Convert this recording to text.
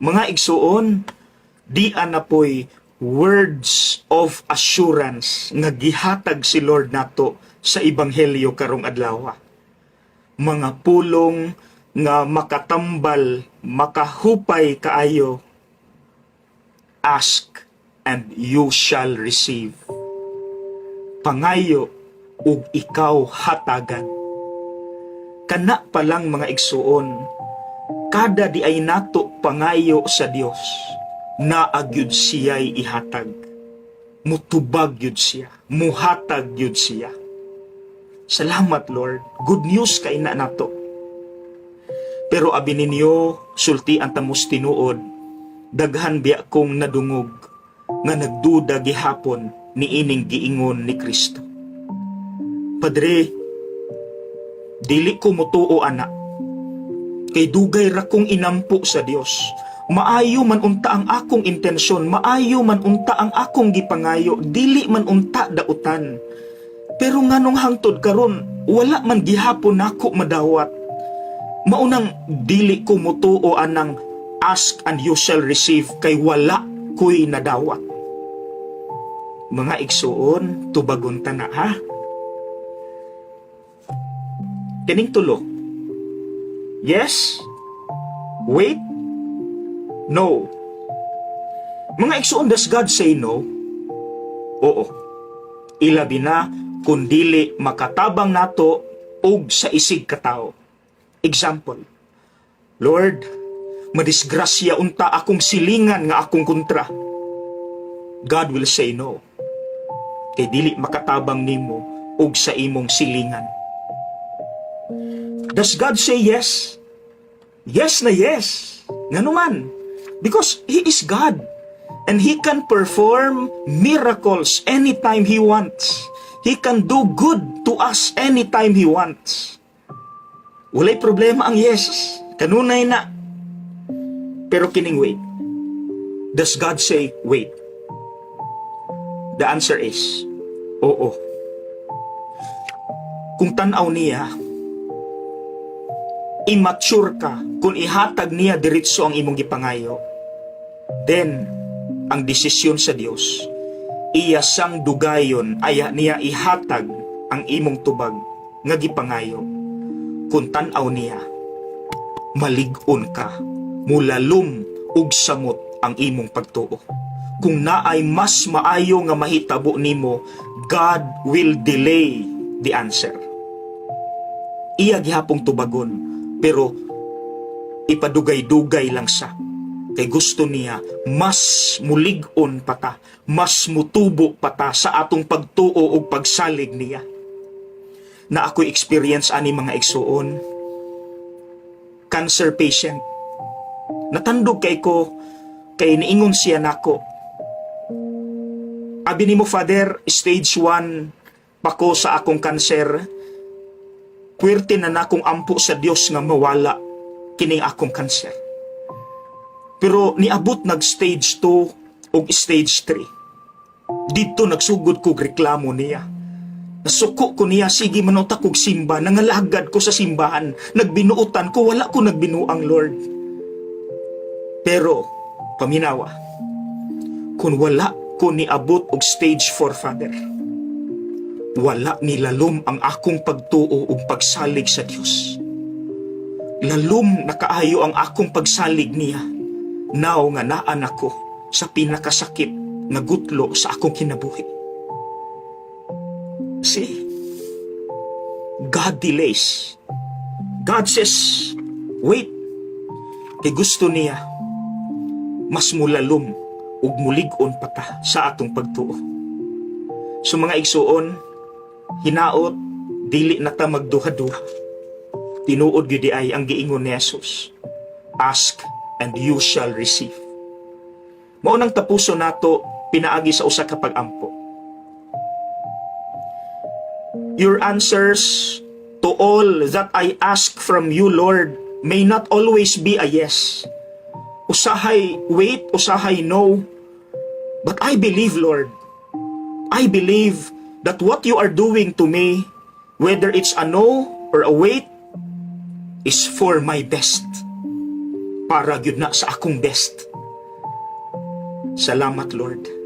Mga igsuon, di na po'y words of assurance nga gihatag si Lord nato sa ebanghelyo karong adlaw. Mga pulong nga makatambal, makahupay kaayo. Ask and you shall receive. Pangayo ug ikaw hatagan. Kana pa lang mga igsuon, kada di ay nato pangayo sa Dios na agyud siya'y ihatag. Mutubag yun siya. Muhatag yun siya. Salamat Lord. Good news kay na nato. Pero abi ninyo, sulti ang tamos tinuod, daghan biya kong nadungog, nga nagduda gihapon ni ining giingon ni Kristo. Padre, dili ko mutuo anak, kay dugay ra kong inampo sa Dios. Maayo man unta ang akong intensyon, maayo man unta ang akong gipangayo, dili man unta dautan. Pero nganong hangtod karon, wala man gihapon nako madawat. Maunang dili ko mutuo anang ask and you shall receive kay wala ko'y nadawat. Mga igsuon, tubagon ta na ha. Kining tulo. Yes? Wait? No. Mga igsuon, does God say no? Oo. Ilabi na kung dili makatabang nato og sa isig katao. Example, Lord, madisgrasya unta akong silingan nga akong kontra. God will say no. Kay dili makatabang nimo og sa imong silingan. Does God say yes? Yes na yes. Nga naman. Because He is God. And He can perform miracles anytime He wants. He can do good to us anytime He wants. Walay problema ang yes. Kanunay na. Pero kining wait. Does God say wait? The answer is, oo. Kung tanaw niya, immature ka kung ihatag niya diretso ang imong gipangayo, then, ang desisyon sa Dios, iya sang dugayon aya niya ihatag ang imong tubag nga gipangayo. Kung tanaw niya, malig-on ka, mulalom ug samot ang imong pagtuo. Kung naay mas maayo nga mahitabo nimo, God will delay the answer. Iya gihapong tubagon, pero ipadugay-dugay lang sa kay gusto niya mas mulig-on pata, mas mutubo pata sa atong pagtuo ug pagsalig niya. Na ako'y experience ani mga igsuon, cancer patient. Natandog kay ko, kay niingon siya nako. Abi nimo father, stage 1 pako sa akong kanser. Puwerte na nakong ampo sa Dios nga mawala kining akong kanser. Pero niabot nag stage 2 ug stage 3. Dito nagsugod kog reklamo niya. Nasuko ko niya, sige manota kog simba, nangalagad ko sa simbahan, nagbinuutan ko, wala ko nagbinuang Lord. Pero, paminawa, kung wala ko niabot og stage 4, Father, wala ni lalom ang akong pagtuo ug pagsalig sa Dios. Lalom nakaayo ang akong pagsalig niya. Now nga naan ako sa pinakasakit nga gutlo sa akong kinabuhi. See, God delays. God says, wait. Kay gusto niya, mas mulalom ug mulig-on pa ta sa atong pagtuo. So mga igsuon, hinaot, dili na ta magduha-duha. Tinuod gyud ay ang giingon ni Jesus. Ask and you shall receive. Mao nang tapuso nato pinaagi sa usa ka pag-ampo. Your answers to all that I ask from you, Lord, may not always be a yes. Usahay wait, usahay no. But I believe, Lord, I believe that what you are doing to me, whether it's a no or a wait, is for my best. para gyud na sa akong best. Salamat Lord.